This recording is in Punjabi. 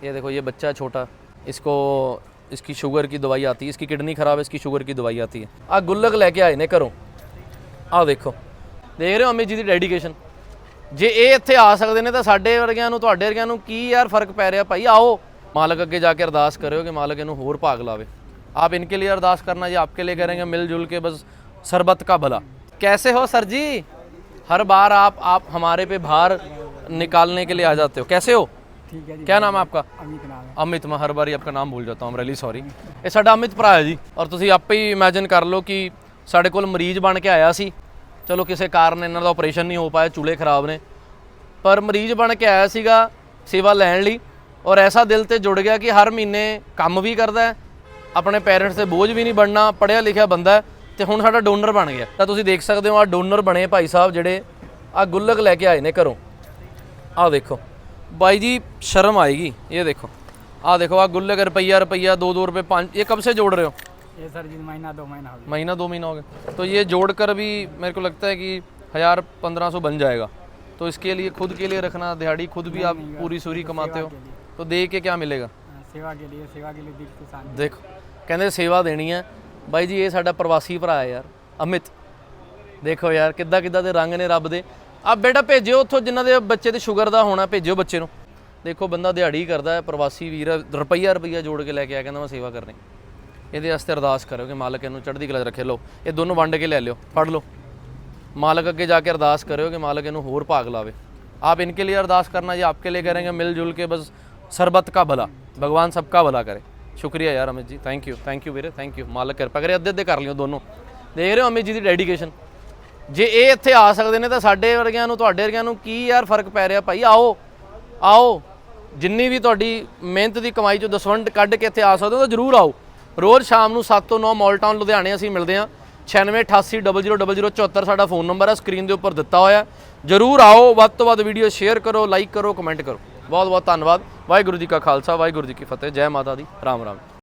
ये देखो ये बच्चा है छोटा इसको इसकी शुगर की दवाई आती है इसकी किडनी खराब है इसकी शुगर की दवाई आती है आ गुल्लक लेके आए ने घरोਂ ਆ ਦੇਖੋ ਦੇਖ ਰਹੇ ਹੋ ਅਮਿਤ ਜੀ ਦੀ ਡੈਡੀਕੇਸ਼ਨ ਜੇ ਇਹ ਇੱਥੇ ਆ ਸਕਦੇ ਨੇ ਤਾਂ ਸਾਡੇ ਵਰਗਿਆਂ ਨੂੰ ਤੁਹਾਡੇ ਵਰਗਿਆਂ ਨੂੰ ਕੀ ਯਾਰ ਫਰਕ ਪੈ ਰਿਹਾ ਭਾਈ ਆਓ ਮਾਲਕ ਅੱਗੇ ਜਾ ਕੇ ਅਰਦਾਸ ਕਰਿਓ ਕਿ ਮਾਲਕ ਇਹਨੂੰ ਹੋਰ ਭਾਗ ਲਾਵੇ आप इनके लिए अरदास करना जी आपके लिए करेंगे मिलजुल के बस सरबत का भला कैसे हो सर जी हर बार आप आप हमारे पे भार निकालने के लिए आ जाते हो कैसे हो ਠੀਕ ਹੈ ਜੀ। ਕੀ ਨਾਮ ਹੈ ਆਪਕਾ? ਅਮਿਤ ਨਾਮ ਹੈ। ਅਮਿਤ ਮੈਂ ਹਰ ਵਾਰੀ ਆਪਕਾ ਨਾਮ ਭੁੱਲ ਜਾਂਦਾ ਹਾਂ ਆਮ ਰੈਲੀ ਸੌਰੀ ਇਹ ਸਾਡਾ ਅਮਿਤ ਭਰਾ ਹੈ ਜੀ ਔਰ ਤੁਸੀਂ ਆਪੇ ਹੀ ਇਮੇਜਿਨ ਕਰ ਲਓ ਕਿ ਸਾਡੇ ਕੋਲ ਮਰੀਜ਼ ਬਣ ਕੇ ਆਇਆ ਸੀ। ਚਲੋ ਕਿਸੇ ਕਾਰਨ ਇਹਨਾਂ ਦਾ ਆਪਰੇਸ਼ਨ ਨਹੀਂ ਹੋ ਪਾਇਆ ਚੂਲੇ ਖਰਾਬ ਨੇ। ਪਰ ਮਰੀਜ਼ ਬਣ ਕੇ ਆਇਆ ਸੀਗਾ ਸੇਵਾ ਲੈਣ ਲਈ ਔਰ ਐਸਾ ਦਿਲ ਤੇ ਜੁੜ ਗਿਆ ਕਿ ਹਰ ਮਹੀਨੇ ਕੰਮ ਵੀ ਕਰਦਾ ਹੈ ਆਪਣੇ ਪੇਰੈਂਟਸ ਤੇ ਬੋਝ ਵੀ ਨਹੀਂ ਬਣਨਾ ਪੜਿਆ ਲਿਖਿਆ ਬੰਦਾ ਹੈ ਤੇ ਹੁਣ ਸਾਡਾ ਡੋਨਰ ਬਣ ਗਿਆ। ਤਾਂ ਤੁਸੀਂ ਦੇਖ ਸਕਦੇ ਹੋ ਆ ਡੋਨਰ ਬਣੇ ਭਾਈ ਸਾਹਿਬ ਜਿਹੜੇ ਆ ਗੁੱਲਕ ਲੈ ਕੇ ਆਏ ਨੇ ਘਰੋਂ। ਆਹ ਦੇਖੋ। भाई जी शर्म आएगी ये देखो आ देखो आ गुल्ले का रुपया रुपया दो दो रुपये पाँच ये कब से जोड़ रहे हो ਇਹ ਸਰ ਜੀ ਮਹੀਨਾ ਦੋ ਮਹੀਨਾ ਹੋ ਗਿਆ महीना दो महीना हो गया तो ये जोड़कर भी मेरे को लगता है कि हज़ार पंद्रह सौ बन जाएगा तो इसके लिए खुद के लिए रखना दिहाड़ी खुद भी आप पूरी सूरी कमाते हो तो दे के क्या मिलेगा ਹਾਂ, ਸੇਵਾ ਕੇ ਲਈ ਸੇਵਾ ਕੇ ਲਈ ਦਿਲ ਤੋਂ ਸ਼ਾਂਤੀ ਦੇਖੋ ਕਹਿੰਦੇ ਸੇਵਾ ਦੇਣੀ ਹੈ ਬਾਈ ਜੀ ਇਹ ਸਾਡਾ ਪ੍ਰਵਾਸੀ ਭਰਾ ਹੈ ਯਾਰ ਅਮਿਤ ਦੇਖੋ ਯਾਰ ਕਿੱਦਾਂ ਕਿੱਦਾਂ ਦੇ ਰੰਗ ਨੇ ਰੱਬ ਦੇ ਆ ਬੇਟਾ ਭੇਜਿਓ ਉੱਥੋਂ ਜਿਨ੍ਹਾਂ ਦੇ ਬੱਚੇ ਦੇ ਸ਼ੂਗਰ ਦਾ ਹੋਣਾ, ਭੇਜਿਓ ਬੱਚੇ ਨੂੰ। ਦੇਖੋ, ਬੰਦਾ ਦਿਹਾੜੀ ਕਰਦਾ ਪ੍ਰਵਾਸੀ ਵੀਰ ਰੁਪਈਆ ਰੁਪਈਆ ਜੋੜ ਕੇ ਲੈ ਕੇ ਆ ਕਹਿੰਦਾ ਮੈਂ ਸੇਵਾ ਕਰਨੀ। ਇਹਦੇ ਵਾਸਤੇ ਅਰਦਾਸ ਕਰਿਓ ਕਿ ਮਾਲਕ ਇਹਨੂੰ ਚੜ੍ਹਦੀ ਕਲਾ ਰੱਖੇ। ਲੋ ਇਹ ਦੋਨੋਂ ਵੰਡ ਕੇ ਲੈ ਲਿਓ, ਫੜ ਲਓ। ਮਾਲਕ ਅੱਗੇ ਜਾ ਕੇ ਅਰਦਾਸ ਕਰਿਓ ਕਿ ਮਾਲਕ ਇਹਨੂੰ ਹੋਰ ਭਾਗ ਲਾਵੇ। ਆਪ ਇਨਕੇ ਲਈ ਅਰਦਾਸ ਕਰਨਾ ਜਾਂ ਆਪਕੇ ਲਈ ਕਰਾਂਗੇ ਮਿਲ ਜੁਲ ਕੇ ਬਸ ਸਰਬਤ ਕਾ ਭਲਾ, ਭਗਵਾਨ ਸਭ ਕਾ ਭਲਾ ਕਰੇ। ਸ਼ੁਕਰੀਆ ਯਾਰ Amit ji thank you thank you ਵੀਰੇ ਥੈਂਕ ਯੂ ਮਾਲਕ ਕਿਰਪਾ ਕਰੇ ਅੱਧੇ ਅੱਧੇ ਕਰ ਲਿਓ ਦੋਨੋਂ। ਦੇਖ ਰਹੇ ਹੋ ਅਮਿਤ ਜੀ ਦੀ ਡੈਡੀਕੇਸ਼ਨ ਜੇ ਇਹ ਇੱਥੇ ਆ ਸਕਦੇ ਨੇ ਤਾਂ ਸਾਡੇ ਵਰਗਿਆਂ ਨੂੰ, ਤੁਹਾਡੇ ਵਰਗਿਆਂ ਨੂੰ ਕੀ ਯਾਰ ਫ਼ਰਕ ਪੈ ਰਿਹਾ ਭਾਈ? ਆਓ ਆਓ। ਜਿੰਨੀ ਵੀ ਤੁਹਾਡੀ ਮਿਹਨਤ ਦੀ ਕਮਾਈ ਚੋਂ ਦਸਵੰਡ ਕੱਢ ਕੇ ਇੱਥੇ ਆ ਸਕਦੇ ਹੋ ਤਾਂ ਜਰੂਰ ਆਓ। ਰੋਜ਼ ਸ਼ਾਮ ਨੂੰ 7 ਤੋਂ 9 ਮਾਲ ਟਾਊਨ ਲੁਧਿਆਣੇ ਅਸੀਂ ਮਿਲਦੇ ਹਾਂ। 9688000074 ਸਾਡਾ ਫੋਨ ਨੰਬਰ ਹੈ ਸਕਰੀਨ ਦੇ ਉੱਪਰ ਦਿੱਤਾ ਹੋਇਆ। ਜਰੂਰ ਆਓ, ਵੱਧ ਤੋਂ ਵੱਧ ਵੀਡੀਓ ਸ਼ੇਅਰ ਕਰੋ ਲਾਈਕ ਕਰੋ ਕਮੈਂਟ ਕਰੋ। ਬਹੁਤ ਬਹੁਤ ਧੰਨਵਾਦ। ਵਾਹਿਗੁਰੂ ਜੀ ਕਾ ਖਾਲਸਾ, ਵਾਹਿਗੁਰੂ ਜੀ ਕੀ ਫਤਿਹ। ਜੈ ਮਾਤਾ ਦੀ। ਰਾਮ ਰਾਮ